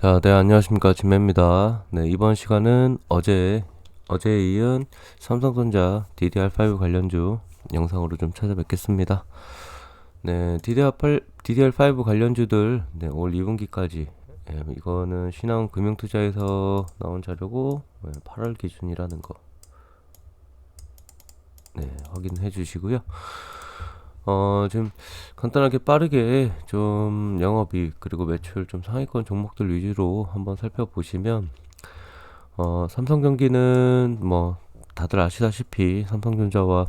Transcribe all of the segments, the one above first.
자, 네, 안녕하십니까. 진매입니다. 네, 이번 시간은 어제, 어제에 이은 삼성전자 DDR5 관련주 영상으로 좀 찾아뵙겠습니다. 네, DDR8, DDR5 관련주들, 네, 올 2분기까지, 예, 이거는 신한 금융투자에서 나온 자료고, 네, 8월 기준이라는 거, 네, 확인해 주시고요. 어, 지금 간단하게 빠르게 좀 영업이익 그리고 매출 좀 상위권 종목들 위주로 한번 살펴보시면 어, 삼성전기는 뭐 다들 아시다시피 삼성전자와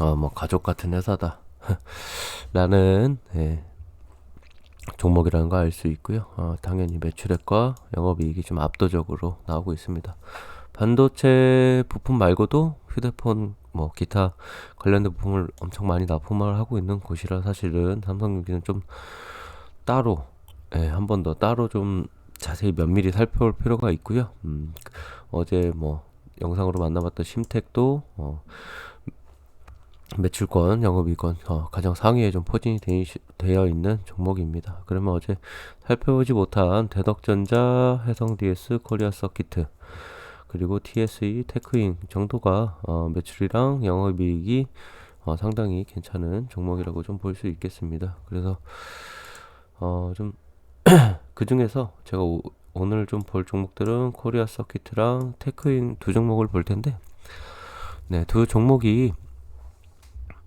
어, 뭐 가족 같은 회사다 라는 예, 종목이라는 거알수 있고요. 어, 당연히 매출액과 영업이익이 좀 압도적으로 나오고 있습니다. 반도체 부품 말고도 휴대폰 뭐 기타 관련된 부품을 엄청 많이 납품을 하고 있는 곳이라 사실은 삼성전기는 좀 따로 예, 한 번 더 따로 좀 자세히 면밀히 살펴볼 필요가 있고요. 음, 어제 뭐 영상으로 만나봤던 심택도 어, 매출권, 영업이권 어, 가장 상위에 좀 포진이 되, 되어 있는 종목입니다. 그러면 어제 살펴보지 못한 대덕전자, 해성DS, 코리아 서키트 그리고 TSE, 테크인 정도가 어, 매출이랑 영업이익이 어, 상당히 괜찮은 종목이라고 좀 볼 수 있겠습니다. 그래서 어, 좀 그 중에서 제가 오, 오늘 좀 볼 종목들은 코리아 서키트랑 테크인 두 종목을 볼 텐데 네, 두 종목이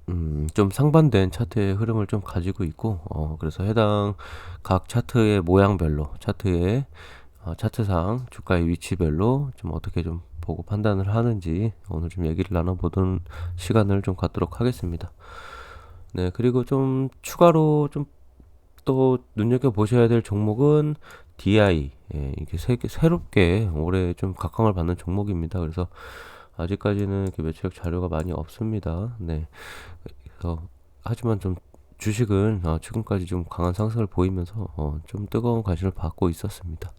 음, 좀 상반된 차트의 흐름을 좀 가지고 있고, 어, 그래서 해당 각 차트의 모양별로, 차트의 어, 차트상 주가의 위치별로 좀 어떻게 좀 보고 판단을 하는지 오늘 좀 얘기를 나눠보던 시간을 좀 갖도록 하겠습니다. 네, 그리고 좀 추가로 좀 또 눈여겨 보셔야 될 종목은 DI. 예, 이게 새, 새롭게 올해 좀 각광을 받는 종목입니다. 그래서 아직까지는 이렇게 매출액 자료가 많이 없습니다. 네. 그래서 하지만 좀 주식은 어, 지금까지 좀 강한 상승을 보이면서 어, 좀 뜨거운 관심을 받고 있었습니다.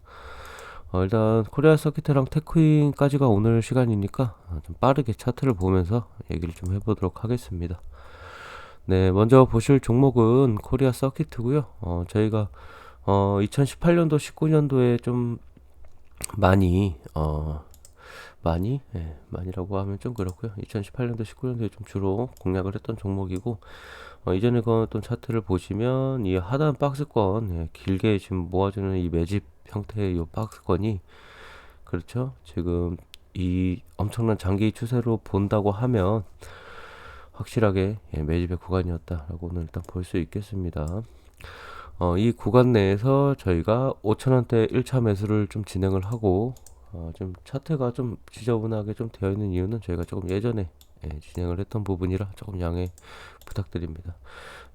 어, 일단 코리아 서키트랑 테크인까지가 오늘 시간이니까 어, 좀 빠르게 차트를 보면서 얘기를 좀 해보도록 하겠습니다. 네, 먼저 보실 종목은 코리아 서키트고요. 어, 저희가 어, 2018년도, 19년도에 좀 많이 어, 많이 예, 많이라고 하면 좀 그렇고요. 2018년도, 19년도에 좀 주로 공략을 했던 종목이고 어, 이전에 그었던 차트를 보시면 이 하단 박스권 예, 길게 지금 모아주는 이 매집 형태의 이 박스권이 그렇죠. 지금 이 엄청난 장기 추세로 본다고 하면 확실하게 예, 매집의 구간이었다라고 오늘 일단 볼 수 있겠습니다. 어, 이 구간 내에서 저희가 5천원대 1차 매수를 좀 진행을 하고 어, 좀 차트가 좀 지저분하게 좀 되어 있는 이유는 저희가 조금 예전에 예, 진행을 했던 부분이라 조금 양해 부탁드립니다.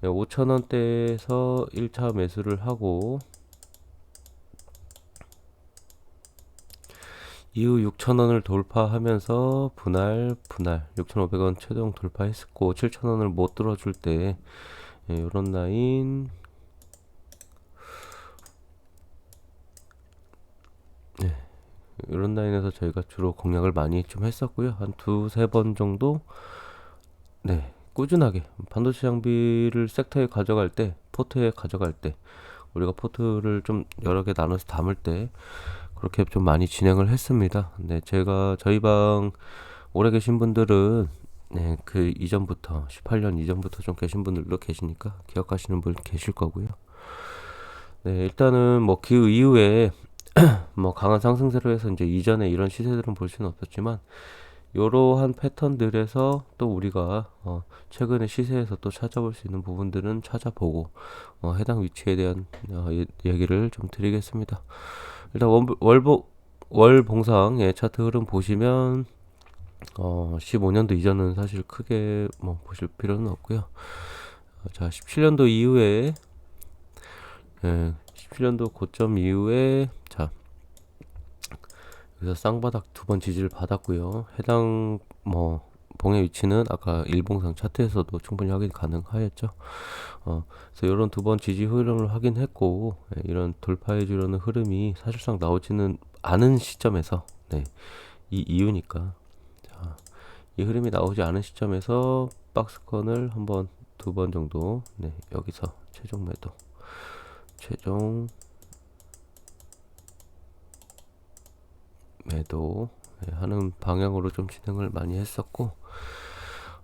예, 5천원대에서 1차 매수를 하고 이후 6,000원을 돌파하면서 분할 분할 6,500원 최종 돌파했었고 7,000원을 못 들어줄 때 예, 이런 라인. 네, 이런 라인에서 저희가 주로 공략을 많이 좀 했었고요. 한 두세 번 정도 네 꾸준하게 반도체 장비를 섹터에 가져갈 때 포트에 가져갈 때 우리가 포트를 좀 여러 개 나눠서 담을 때 그렇게 좀 많이 진행을 했습니다. 네, 제가 저희 방 오래 계신 분들은 네, 그 이전부터 18년 이전부터 좀 계신 분들도 계시니까 기억하시는 분 계실 거고요. 네, 일단은 뭐 그 이후에 뭐 강한 상승세로 해서 이제 이전에 이런 시세들은 볼 수는 없었지만 이러한 패턴들에서 또 우리가 어 최근의 시세에서 또 찾아볼 수 있는 부분들은 찾아보고 어 해당 위치에 대한 어 얘기를 좀 드리겠습니다. 일단 월, 월보, 월 봉상의 차트 흐름 보시면 어, 15년도 이전은 사실 크게 뭐 보실 필요는 없고요. 어, 자, 17년도 이후에 예, 17년도 고점 이후에 자 여기서 쌍바닥 두 번 지지를 받았고요. 해당 뭐 봉의 위치는 아까 일봉상 차트에서도 충분히 확인 가능하였죠. 어, 그래서 이런 두 번 지지 흐름을 확인했고 예, 이런 돌파해 주려는 흐름이 사실상 나오지는 않은 시점에서 네, 이 이유니까. 자, 이 흐름이 나오지 않은 시점에서 박스권을 한번 두 번 정도 네, 여기서 최종 매도. 최종 매도. 예, 하는 방향으로 좀 진행을 많이 했었고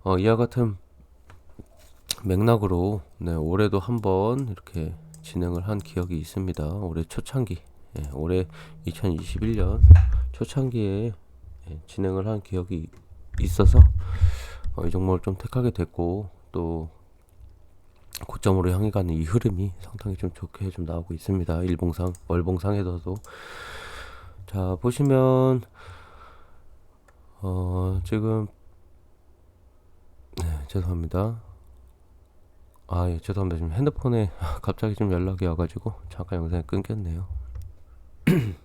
어, 이와 같은 맥락으로 네, 올해도 한번 이렇게 진행을 한 기억이 있습니다. 올해 초창기, 예, 올해 2021년 초창기에 예, 진행을 한 기억이 있어서 어, 이 종목을 좀 택하게 됐고 또 고점으로 향해 가는 이 흐름이 상당히 좀 좋게 좀 나오고 있습니다. 일봉상, 월봉상에서도 자 보시면 어 지금 네 죄송합니다. 아, 예, 죄송합니다. 지금 핸드폰에 갑자기 좀 연락이 와가지고 잠깐 영상이 끊겼네요.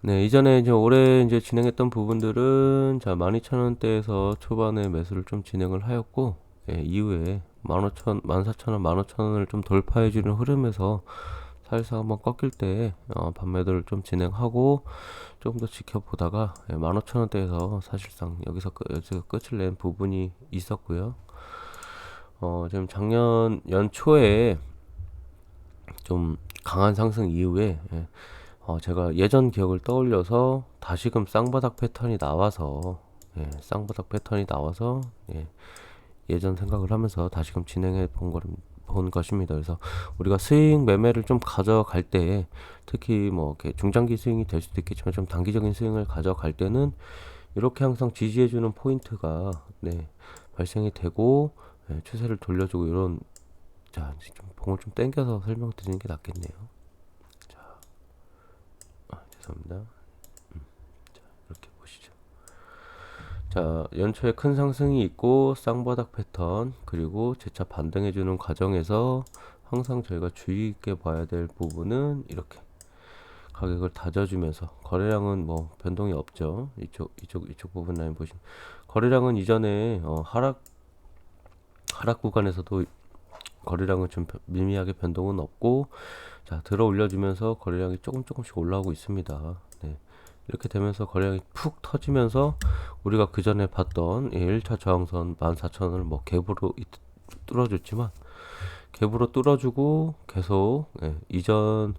네, 이전에 이제 올해 이제 진행했던 부분들은 자 12,000원대에서 초반에 매수를 좀 진행을 하였고 예, 이후에 15,000, 14,000원, 15,000원을 좀 돌파해주는 흐름에서 사실상 한번 꺾일 때 어, 반매도를 좀 진행하고 조금 더 지켜보다가 예, 15,000원대에서 사실상 여기서, 끝, 여기서 끝을 낸 부분이 있었고요. 어, 지금 작년 연초에 좀 강한 상승 이후에 예, 어, 제가 예전 기억을 떠올려서 다시금 쌍바닥 패턴이 나와서 예, 쌍바닥 패턴이 나와서 예, 예전 생각을 하면서 다시금 진행해 본, 거, 본 것입니다. 그래서 우리가 스윙 매매를 좀 가져갈 때 특히 뭐 이렇게 중장기 스윙이 될 수도 있겠지만 좀 단기적인 스윙을 가져갈 때는 이렇게 항상 지지해주는 포인트가 네, 발생이 되고 네, 추세를 돌려주고 이런 자좀 봉을 좀 당겨서 설명드리는 게 낫겠네요. 자, 아, 죄송합니다. 음, 자 이렇게 보시죠. 자 연초에 큰 상승이 있고 쌍바닥 패턴 그리고 재차 반등해 주는 과정에서 항상 저희가 주의 있게 봐야 될 부분은 이렇게 가격을 다져주면서 거래량은 뭐 변동이 없죠. 이쪽 이쪽 이쪽 부분 라인 보시면 거래량은 이전에 어, 하락 하락 구간에서도 거래량은 좀 미미하게 변동은 없고 자 들어 올려주면서 거래량이 조금 조금씩 올라오고 있습니다. 네. 이렇게 되면서 거래량이 푹 터지면서 우리가 그 전에 봤던 1차 저항선 14,000원을 뭐 갭으로 뚫어줬지만 갭으로 뚫어주고 계속 예, 이전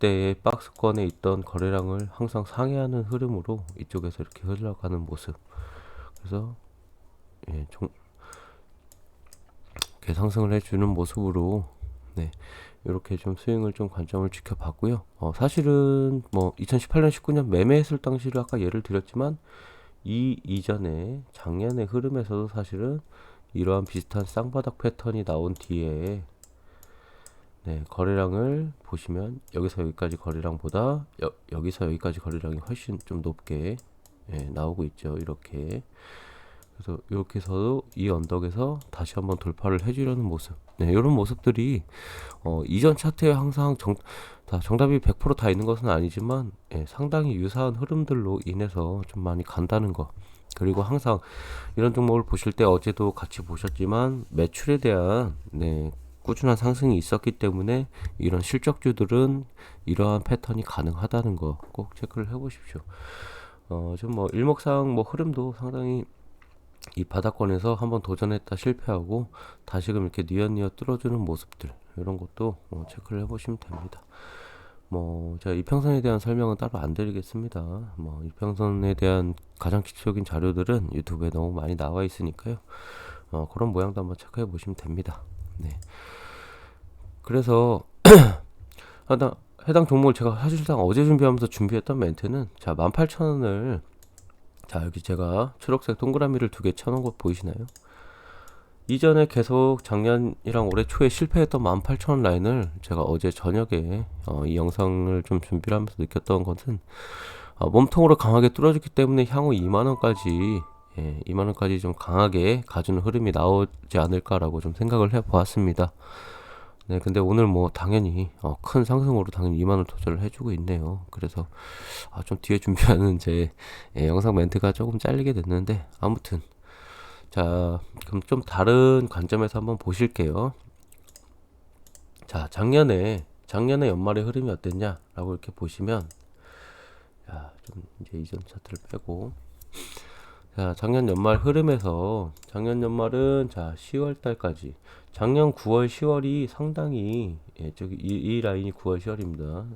때의 박스권에 있던 거래량을 항상 상회하는 흐름으로 이쪽에서 이렇게 흘러가는 모습 그래서 예, 종, 상승을 해주는 모습으로 네 이렇게 좀 스윙을 좀 관점을 지켜봤고요. 어, 사실은 뭐 2018년 19년 매매했을 당시를 아까 예를 드렸지만 이 이전에 작년의 흐름에서도 사실은 이러한 비슷한 쌍바닥 패턴이 나온 뒤에 네, 거래량을 보시면 여기서 여기까지 거래량보다 여, 여기서 여기까지 거래량이 훨씬 좀 높게 예, 나오고 있죠. 이렇게 그래서 이렇게 해서 이 언덕에서 다시 한번 돌파를 해주려는 모습. 네, 이런 모습들이 어, 이전 차트에 항상 정, 다 정답이 100%다 있는 것은 아니지만 예, 상당히 유사한 흐름들로 인해서 좀 많이 간다는 거. 그리고 항상 이런 종목을 보실 때 어제도 같이 보셨지만 매출에 대한 네, 꾸준한 상승이 있었기 때문에 이런 실적주들은 이러한 패턴이 가능하다는 거 꼭 체크를 해보십시오. 어, 좀 뭐 일목상 뭐 흐름도 상당히 이 바닥권에서 한번 도전했다 실패하고 다시금 이렇게 니엇니엇 뚫어주는 모습들 이런 것도 뭐 체크를 해보시면 됩니다. 뭐 제가 이평선에 대한 설명은 따로 안 드리겠습니다. 뭐 이평선에 대한 가장 기초적인 자료들은 유튜브에 너무 많이 나와 있으니까요. 어, 그런 모양도 한번 체크해 보시면 됩니다. 네. 그래서 해당 종목을 제가 사실상 어제 준비하면서 준비했던 멘트는 자 18,000원을 자 여기 제가 초록색 동그라미를 두 개 쳐놓은 거 보이시나요? 이전에 계속 작년이랑 올해 초에 실패했던 18,000원 라인을 제가 어제 저녁에 어, 이 영상을 좀 준비를 하면서 느꼈던 것은 어, 몸통으로 강하게 뚫어졌기 때문에 향후 2만원까지 예, 2만원까지 좀 강하게 가주는 흐름이 나오지 않을까라고 좀 생각을 해 보았습니다. 네, 근데 오늘 뭐 당연히 어, 큰 상승으로 당연히 2만원 도전을 해주고 있네요. 그래서 아, 좀 뒤에 준비하는 제 예, 영상 멘트가 조금 잘리게 됐는데 아무튼 자 그럼 좀 다른 관점에서 한번 보실게요. 자 작년에 작년에 연말의 흐름이 어땠냐라고 이렇게 보시면 자 좀 이제 이전 차트를 빼고 자, 작년 연말 흐름에서 작년 연말은 자, 10월 달까지 작년 9월, 10월이 상당히 예, 저기 이, 이 라인이 9월, 10월입니다.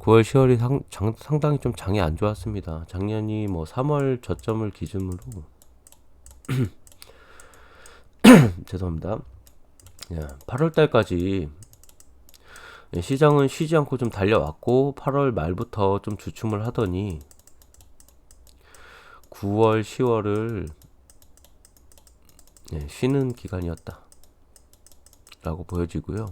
9월, 10월이 상, 장, 상당히 좀 장이 안 좋았습니다. 작년이 뭐 3월 저점을 기준으로 죄송합니다. 예, 8월 달까지 예, 시장은 쉬지 않고 좀 달려왔고 8월 말부터 좀 주춤을 하더니 9월, 10월을 예, 쉬는 기간이었다. 라고 보여지고요.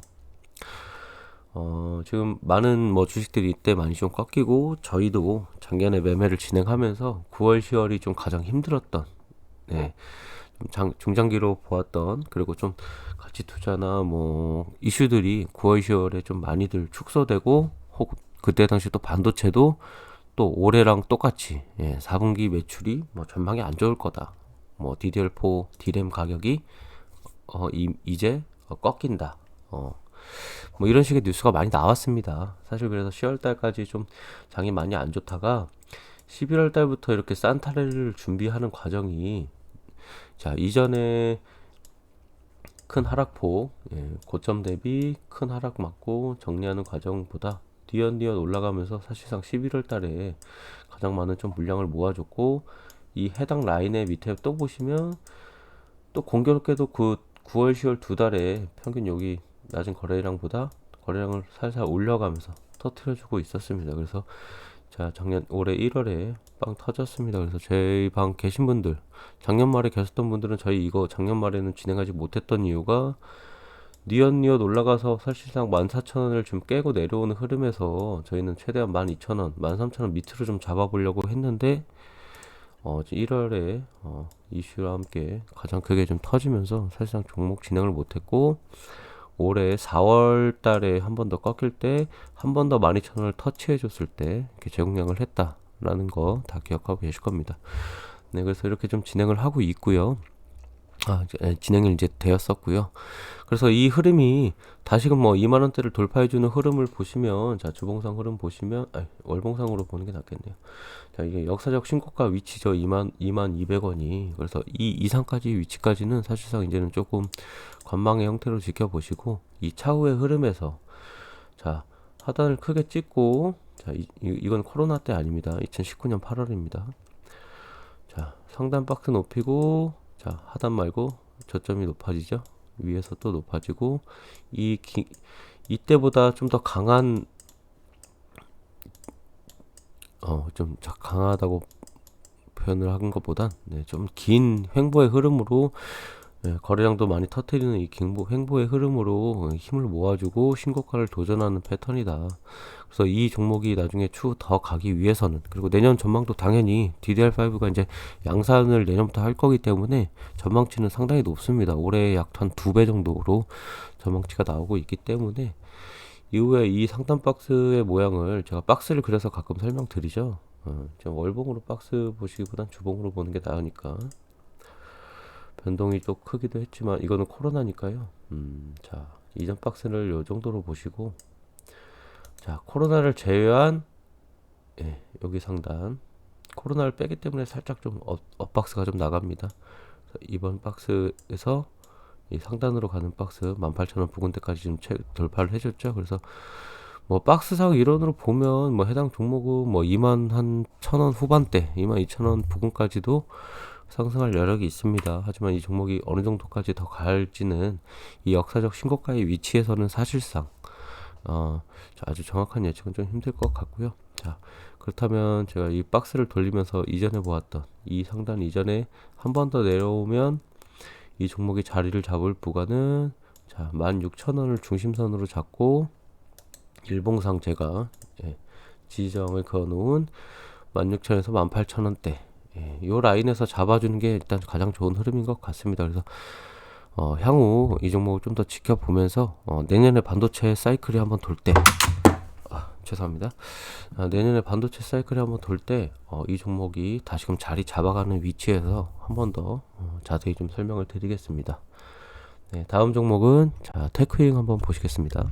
어, 지금 많은 뭐 주식들이 이때 많이 좀 꺾이고 저희도 작년에 매매를 진행하면서 9월, 10월이 좀 가장 힘들었던 네. 좀 장, 중장기로 보았던 그리고 좀 가치 투자나 뭐 이슈들이 9월, 10월에 좀 많이들 축소되고 혹 그때 당시 또 반도체도 또 올해랑 똑같이 예, 4분기 매출이 뭐 전망이 안 좋을 거다. 뭐 DDR4 디램 가격이 어, 이, 이제 어, 꺾인다. 어, 뭐 이런 식의 뉴스가 많이 나왔습니다. 사실 그래서 10월 달까지 좀 장이 많이 안 좋다가 11월 달부터 이렇게 산타레를 준비하는 과정이 자 이전에 큰 하락폭 예, 고점 대비 큰 하락 맞고 정리하는 과정보다 뒤연뒤연 올라가면서 사실상 11월 달에 가장 많은 좀 물량을 모아줬고 이 해당 라인의 밑에 또 보시면 또 공교롭게도 그 9월 10월 두 달에 평균 여기 낮은 거래량보다 거래량을 살살 올려가면서 터트려주고 있었습니다. 그래서 자 작년 올해 1월에 빵 터졌습니다. 그래서 저희 방 계신 분들 작년 말에 계셨던 분들은 저희 이거 작년 말에는 진행하지 못했던 이유가 니엇니엇 올라가서 사실상 14,000원을 좀 깨고 내려오는 흐름에서 저희는 최대한 12,000원, 13,000원 밑으로 좀 잡아보려고 했는데 어, 1월에 어, 이슈와 함께 가장 크게 좀 터지면서 사실상 종목 진행을 못했고 올해 4월 달에 한 번 더 꺾일 때 한 번 더 12,000원을 터치해 줬을 때 이렇게 재공량을 했다라는 거 다 기억하고 계실 겁니다. 네, 그래서 이렇게 좀 진행을 하고 있고요. 아, 이제 진행이 이제 되었었고요. 그래서 이 흐름이 다시금 뭐 2만 원대를 돌파해 주는 흐름을 보시면 자 주봉상 흐름 보시면 아 월봉상으로 보는 게 낫겠네요. 자 이게 역사적 신고가 위치죠 2만 2만 200원이 그래서 이 이상까지 위치까지는 사실상 이제는 조금 관망의 형태로 지켜보시고 이 차후의 흐름에서 자 하단을 크게 찍고 자 이, 이건 코로나 때 아닙니다 2019년 8월입니다. 자 상단 박스 높이고 자 하단 말고 저점이 높아지죠. 위에서 또 높아지고 이 기, 이때보다 좀 더 강한 어좀 강하다고 표현을 한 것보단 네, 좀 긴 횡보의 흐름으로 네, 거래량도 많이 터트리는 이 갱보, 횡보의 흐름으로 힘을 모아주고 신고가를 도전하는 패턴이다. 그래서 이 종목이 나중에 추후 더 가기 위해서는 그리고 내년 전망도 당연히 DDR5가 이제 양산을 내년부터 할 거기 때문에 전망치는 상당히 높습니다. 올해 약 한 두 배 정도로 전망치가 나오고 있기 때문에 이후에 이 상단 박스의 모양을 제가 박스를 그래서 가끔 설명드리죠. 어, 월봉으로 박스 보시기보단 주봉으로 보는 게 나으니까. 변동이 또 크기도 했지만 이거는 코로나니까요. 음, 자, 이전 박스를 요 정도로 보시고 자, 코로나를 제외한 예, 여기 상단 코로나를 빼기 때문에 살짝 좀 업, 업박스가 좀 나갑니다. 이번 박스에서 이 상단으로 가는 박스 18,000원 부근대까지 좀 채, 돌파를 해줬죠. 그래서 뭐 박스상 이론으로 보면 뭐 해당 종목은 뭐 2만 한 1,000원 후반대, 2만 2,000원 부근까지도 상승할 여력이 있습니다. 하지만 이 종목이 어느 정도까지 더 갈지는 이 역사적 신고가의 위치에서는 사실상 어, 아주 정확한 예측은 좀 힘들 것 같고요. 자, 그렇다면 제가 이 박스를 돌리면서 이전에 보았던 이 상단 이전에 한 번 더 내려오면 이 종목이 자리를 잡을 부가는 자, 16,000원을 중심선으로 잡고 일봉상 제가 예, 지정을 그어 놓은 16,000에서 18,000원대 예, 요 라인에서 잡아주는 게 일단 가장 좋은 흐름인 것 같습니다. 그래서 어, 향후 이 종목을 좀 더 지켜보면서 어, 내년에 반도체 사이클이 한번 돌 때, 아, 죄송합니다. 아, 내년에 반도체 사이클이 한번 돌 때, 어, 이 종목이 다시금 자리 잡아가는 위치에서 한 번 더 어, 자세히 좀 설명을 드리겠습니다. 네, 다음 종목은 자 테크윙 한번 보시겠습니다.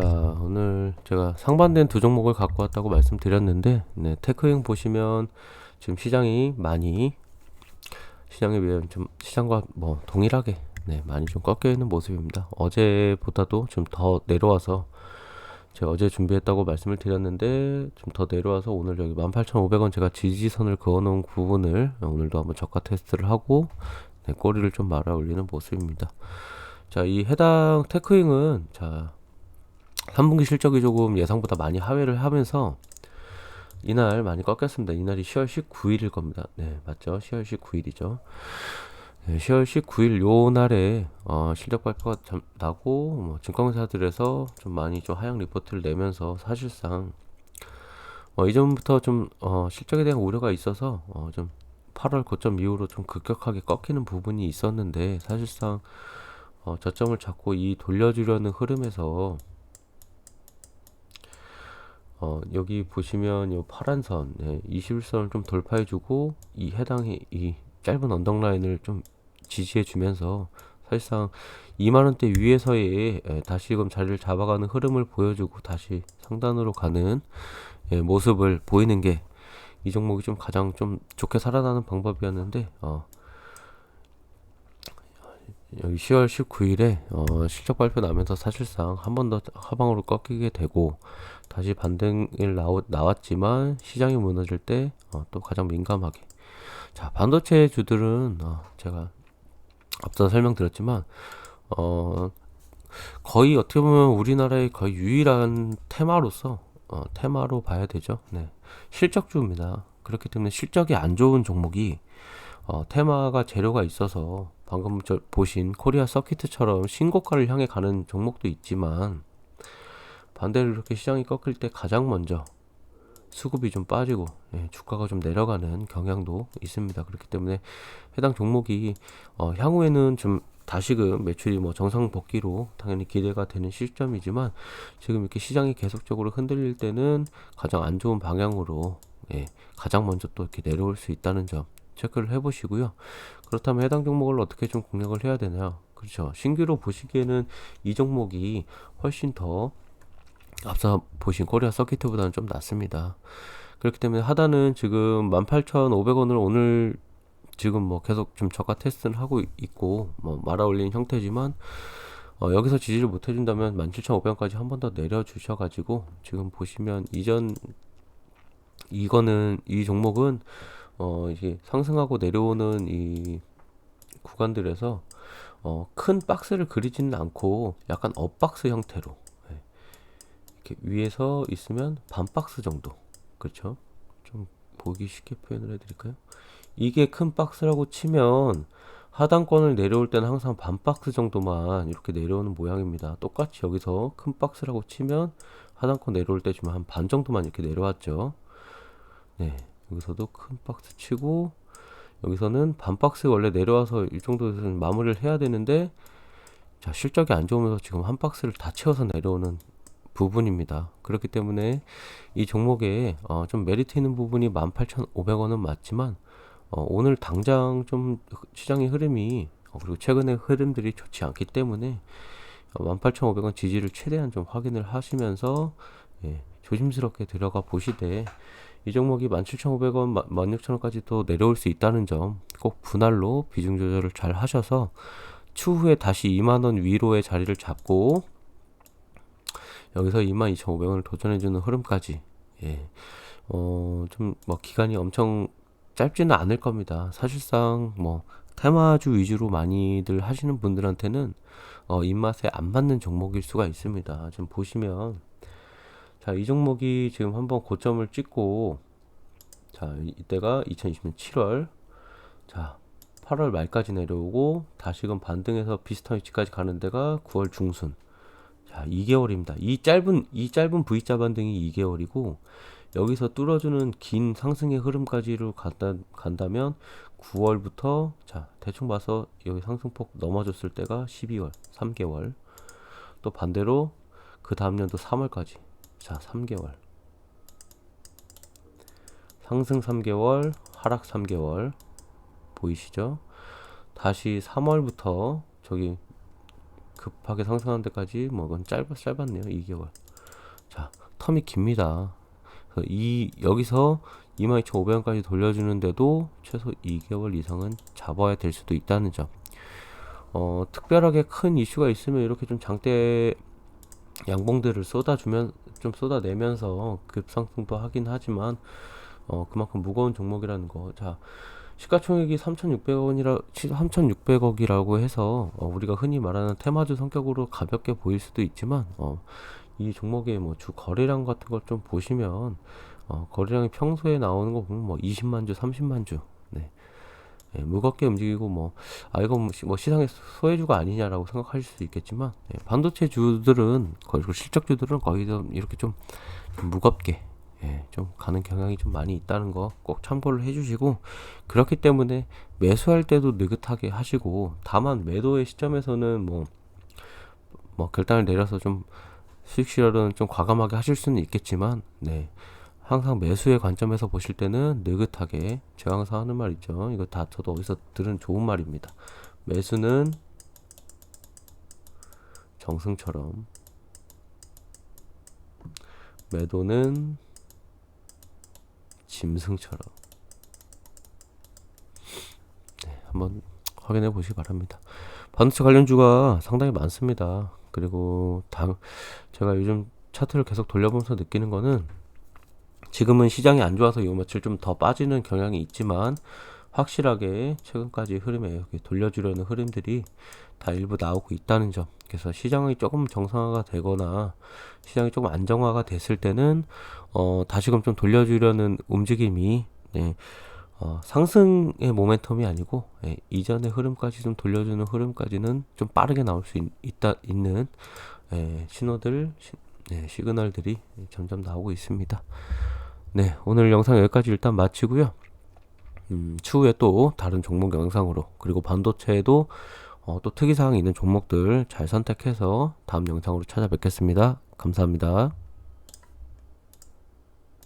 자 오늘 제가 상반된 두 종목을 갖고 왔다고 말씀드렸는데 네, 테크잉 보시면 지금 시장이 많이 시장에 비해 좀 시장과 뭐 동일하게 네, 많이 좀 꺾여 있는 모습입니다. 어제보다도 좀 더 내려와서 제가 어제 준비했다고 말씀을 드렸는데 좀 더 내려와서 오늘 여기 18,500원 제가 지지선을 그어놓은 부분을 오늘도 한번 저가 테스트를 하고 네, 꼬리를 좀 말아 올리는 모습입니다. 자, 이 해당 테크윙은 자 3분기 실적이 조금 예상보다 많이 하회를 하면서 이날 많이 꺾였습니다. 이날이 10월 19일일 겁니다. 네, 맞죠? 10월 19일이죠. 네, 10월 19일 요 날에 어, 실적 발표가 참 나고 뭐 증권사들에서 좀 많이 좀 하향 리포트를 내면서 사실상 어, 이전부터 좀 어, 실적에 대한 우려가 있어서 어, 좀 8월 고점 이후로 좀 급격하게 꺾이는 부분이 있었는데 사실상 어, 저점을 잡고 이 돌려주려는 흐름에서 어, 여기 보시면 이 파란 선, 네, 21선을 좀 돌파해주고 이 해당이 이 짧은 언덕 라인을 좀 지지해주면서 사실상 2만 원대 위에서의 예, 다시 금 자리를 잡아가는 흐름을 보여주고 다시 상단으로 가는 예, 모습을 보이는 게 이 종목이 좀 가장 좀 좋게 살아나는 방법이었는데 어, 여기 10월 19일에 어, 실적 발표 나면서 사실상 한 번 더 하방으로 꺾이게 되고 다시 반등을 나오, 나왔지만 시장이 무너질 때또 어, 가장 민감하게 자 반도체 주들은 어, 제가 앞서 설명드렸지만 어, 거의 어떻게 보면 우리나라의 거의 유일한 테마로서 어, 테마로 봐야 되죠. 네. 실적주입니다. 그렇기 때문에 실적이 안 좋은 종목이 어, 테마가 재료가 있어서 방금 저 보신 코리아 서키트처럼 신고가를 향해 가는 종목도 있지만 반대로 이렇게 시장이 꺾일 때 가장 먼저 수급이 좀 빠지고 예, 주가가 좀 내려가는 경향도 있습니다. 그렇기 때문에 해당 종목이 어, 향후에는 좀 다시금 매출이 뭐 정상 복귀로 당연히 기대가 되는 시점이지만 지금 이렇게 시장이 계속적으로 흔들릴 때는 가장 안 좋은 방향으로 예, 가장 먼저 또 이렇게 내려올 수 있다는 점 체크를 해보시고요. 그렇다면 해당 종목을 어떻게 좀 공략을 해야 되냐? 그렇죠. 신규로 보시기에는 이 종목이 훨씬 더 앞서 보신 코리아 서키트보다는 좀 낫습니다. 그렇기 때문에 하단은 지금 18,500원을 오늘 지금 뭐 계속 좀 저가 테스트를 하고 있고 뭐 말아 올린 형태지만 어, 여기서 지지를 못 해준다면 17,500원까지 한 번 더 내려주셔가지고 지금 보시면 이전 이거는 이 종목은 어 이게 상승하고 내려오는 이 구간들에서 어, 큰 박스를 그리지는 않고 약간 업박스 형태로 이렇게 위에서 있으면 반 박스 정도. 그렇죠? 좀 보기 쉽게 표현을 해드릴까요? 이게 큰 박스라고 치면 하단권을 내려올 때는 항상 반 박스 정도만 이렇게 내려오는 모양입니다. 똑같이 여기서 큰 박스라고 치면 하단권 내려올 때 지금 한반 정도만 이렇게 내려왔죠. 네 여기서도 큰 박스 치고 여기서는 반 박스 원래 내려와서 이 정도에서는 마무리를 해야 되는데 자 실적이 안 좋으면서 지금 한 박스를 다 채워서 내려오는 부분입니다. 그렇기 때문에 이 종목에 어, 좀 메리트 있는 부분이 18,500원은 맞지만 어, 오늘 당장 좀 시장의 흐름이 어, 그리고 최근의 흐름들이 좋지 않기 때문에 어, 18,500원 지지를 최대한 좀 확인을 하시면서 예, 조심스럽게 들어가 보시되 이 종목이 17,500원, 16,000원까지 또 내려올 수 있다는 점 꼭 분할로 비중 조절을 잘 하셔서 추후에 다시 2만원 위로의 자리를 잡고 여기서 22,500원을 도전해주는 흐름까지 예. 어, 좀 뭐 기간이 엄청 짧지는 않을 겁니다. 사실상 뭐 테마주 위주로 많이들 하시는 분들한테는 어, 입맛에 안 맞는 종목일 수가 있습니다. 지금 보시면 자, 이 종목이 지금 한번 고점을 찍고 자, 이때가 2020년 7월. 자, 8월 말까지 내려오고 다시금 반등해서 비슷한 위치까지 가는 데가 9월 중순. 자, 2개월입니다. 이 짧은 이 짧은 V자 반등이 2개월이고 여기서 뚫어주는 긴 상승의 흐름까지로 간다, 간다면 9월부터 자 대충 봐서 여기 상승폭 넘어졌을 때가 12월 3개월. 또 반대로 그 다음 년도 3월까지 자 3개월. 상승 3개월 하락 3개월. 보이시죠? 다시 3월부터 저기 급하게 상승하는 데까지 뭐 그건 짧, 짧았네요. 2개월. 자 텀이 깁니다. 이 여기서 22,500원까지 돌려주는데도 최소 2개월 이상은 잡아야 될 수도 있다는 점. 어, 특별하게 큰 이슈가 있으면 이렇게 좀 장대 양봉들을 쏟아주면 좀 쏟아내면서 급상승도 하긴 하지만 어, 그만큼 무거운 종목이라는 거. 자, 시가총액이 3,600원이라 3,600억이라고 해서 어, 우리가 흔히 말하는 테마주 성격으로 가볍게 보일 수도 있지만 어, 이 종목의 뭐 주 거래량 같은 걸 좀 보시면 어, 거래량이 평소에 나오는 거 보면 뭐 20만 주, 30만 주. 네. 예, 무겁게 움직이고 뭐, 아, 이거 뭐, 시- 뭐 시장의 소외주가 아니냐라고 생각하실 수도 있겠지만, 예, 반도체 주들은, 거의 그 실적주들은 거의 좀 이렇게 좀, 좀 무겁게, 예, 좀 가는 경향이 좀 많이 있다는 거 꼭 참고를 해주시고, 그렇기 때문에 매수할 때도 느긋하게 하시고, 다만 매도의 시점에서는 뭐, 뭐 결단을 내려서 좀 수익 실현은 좀 과감하게 하실 수는 있겠지만, 네. 항상 매수의 관점에서 보실 때는 느긋하게 제가 항상 하는 말 있죠. 이거 다 저도 어디서 들은 좋은 말입니다. 매수는 정승처럼 매도는 짐승처럼 네, 한번 확인해 보시기 바랍니다. 반도체 관련주가 상당히 많습니다. 그리고 다 제가 요즘 차트를 계속 돌려보면서 느끼는 거는 지금은 시장이 안 좋아서 요 며칠 좀 더 빠지는 경향이 있지만 확실하게 최근까지 흐름에 돌려주려는 흐름들이 다 일부 나오고 있다는 점. 그래서 시장이 조금 정상화가 되거나 시장이 조금 안정화가 됐을 때는 어 다시금 좀 돌려주려는 움직임이 네, 어, 상승의 모멘텀이 아니고 예, 이전의 흐름까지 좀 돌려주는 흐름까지는 좀 빠르게 나올 수 있, 있다 있는 예, 신호들 시, 네, 시그널들이 점점 나오고 있습니다. 네, 오늘 영상 여기까지 일단 마치고요. 음, 추후에 또 다른 종목 영상으로 그리고 반도체에도 어, 또 특이사항이 있는 종목들 잘 선택해서 다음 영상으로 찾아뵙겠습니다. 감사합니다.